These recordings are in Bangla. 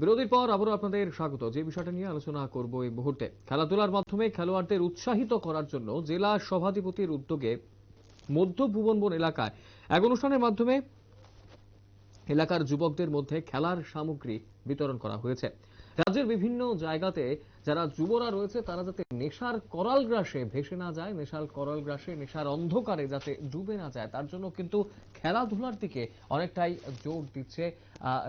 বিরতির পর আবারও আপনাদের স্বাগত। যে বিষয়টা নিয়ে আলোচনা করব এই মুহূর্তে, খেলাধুলার মাধ্যমে খেলোয়াড়দের উৎসাহিত করার জন্য জেলা সভাধিপতির উদ্যোগে মধ্য ভুবনবন এলাকায় এক অনুষ্ঠানের মাধ্যমে এলাকার যুবকদের মধ্যে খেলার সামগ্রী বিতরণ করা হয়েছে। রাজ্যের বিভিন্ন জায়গাতে যারা যুবরা রয়েছে, তারা যাতে নেশার করাল গ্রাসে ভেসে না যায়, নেশার করাল গ্রাসে, নেশার অন্ধকারে যাতে ডুবে না যায়, তার জন্য কিন্তু খেলাধুলার দিকে অনেকটাই জোর দিচ্ছে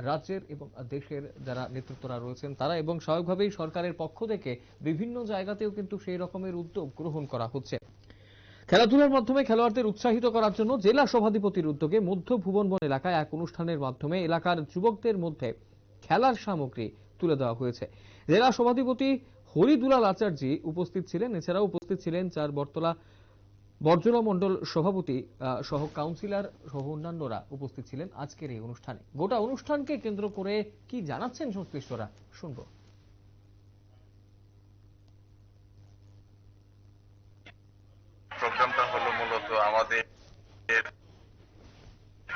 রাজ্যের এবং দেশের যারা নেতৃত্বরা রয়েছেন তারা এবং স্বাভাবিকভাবেই সরকারের পক্ষ থেকে বিভিন্ন জায়গাতেও কিন্তু সেই রকমের উদ্যোগ গ্রহণ করা হচ্ছে। খেলাধুলার মাধ্যমে খেলোয়াড়দের উৎসাহিত করার জন্য জেলা সভাধিপতির উদ্যোগে মধ্য ভুবনবন এলাকায় এক অনুষ্ঠানের মাধ্যমে এলাকার যুবকদের মধ্যে খেলার সামগ্রী তুলে দেওয়া হয়েছে। জেলা সভাধিপতি হরিদুলাল আচার্যি উপস্থিত ছিলেন। এছাড়াও উপস্থিত ছিলেন চার বর্তলা বর্জনা মণ্ডল সভাপতি সহ কাউন্সিলর সহ অন্যান্যরা উপস্থিত ছিলেন আজকের এই অনুষ্ঠানে। গোটা অনুষ্ঠানকে কেন্দ্র করে কি জানাচ্ছেন সংশ্লিষ্টরা? শুনব। প্রোগ্রামটা হলো মূলত আমাদের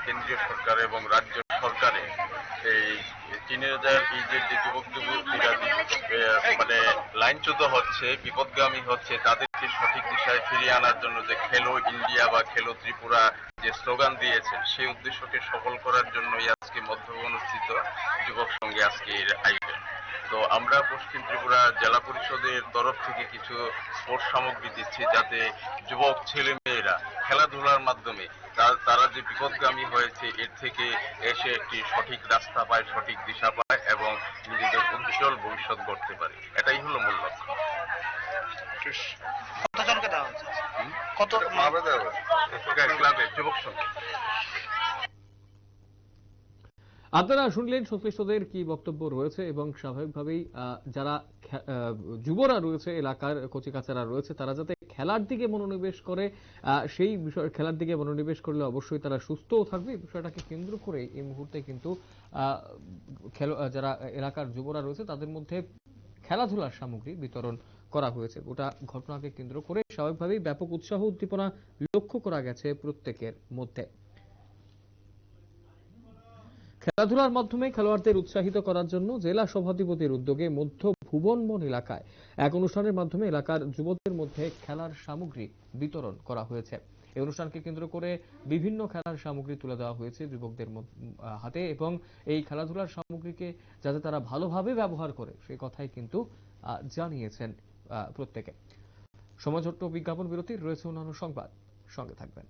কেন্দ্রীয় সরকার এবং রাজ্য সরকারে এই টিনেজার এই যে যে যুবক যুবতীরা মানে লাইনচ্যুত হচ্ছে, বিপদগামী হচ্ছে, তাদেরকে সঠিক দিশায় ফিরিয়ে আনার জন্য যে খেলো ইন্ডিয়া বা খেলো ত্রিপুরা যে স্লোগান দিয়েছেন, সেই উদ্দেশ্যকে সফল করার জন্যই আজকে মধ্য অনুষ্ঠিত যুবক সঙ্গে আজকের আয়োজন। তো আমরা পশ্চিম ত্রিপুরা জেলা পরিষদের তরফ থেকে কিছু স্পোর্টস সামগ্রী দিচ্ছি যাতে যুবক ছেলে মেয়েরা খেলাধুলার মাধ্যমে তারা যে বিপদগামী হয়েছে এর থেকে এসে একটি সঠিক রাস্তা পায় সঠিক দিশা পায় এবং নিজেদের উজ্জ্বল ভবিষ্যৎ গড়তে পারে। এটাই হলো মূল লক্ষ্য। কতজনকে দেওয়া হয়েছে? কত ক্লাবে যুবক সঙ্গে আপনারা শুনলেন সংশ্লিষ্টদের কি বক্তব্য রয়েছে এবং স্বাভাবিকভাবেই যারা যুবরা রয়েছে, এলাকার কচিকাচারা রয়েছে, তারা যাতে খেলার দিকে মনোনিবেশ করে সেই বিষয় খেলার দিকে মনোনিবেশ করলে অবশ্যই তারা সুস্থও থাকবে। এই বিষয়টাকে কেন্দ্র করে এই মুহূর্তে কিন্তু যারা এলাকার যুবরা রয়েছে, তাদের মধ্যে খেলাধুলার সামগ্রী বিতরণ করা হয়েছে। গোটা ঘটনাকে কেন্দ্র করে স্বাভাবিকভাবেই ব্যাপক উৎসাহ উদ্দীপনা লক্ষ্য করা গেছে প্রত্যেকের মধ্যে। খেলাধুলার মাধ্যমে খেলোয়াড়দের উৎসাহিত করার জন্য জেলা সভাধিপতির উদ্যোগে মধ্য ভুবনবন এলাকায় এক অনুষ্ঠানের মাধ্যমে এলাকার যুবকদের মধ্যে খেলার সামগ্রী বিতরণ করা হয়েছে। এই অনুষ্ঠানকে কেন্দ্র করে বিভিন্ন খেলার সামগ্রী তুলে দেওয়া হয়েছে যুবকদের হাতে এবং এই খেলাধুলার সামগ্রীকে যাতে তারা ভালোভাবে ব্যবহার করে সেই কথাই কিন্তু জানিয়েছেন প্রত্যেকে। সময় ছোট্ট বিজ্ঞাপন বিরতির রয়েছে অন্যান্য সংবাদ। সঙ্গে থাকবেন।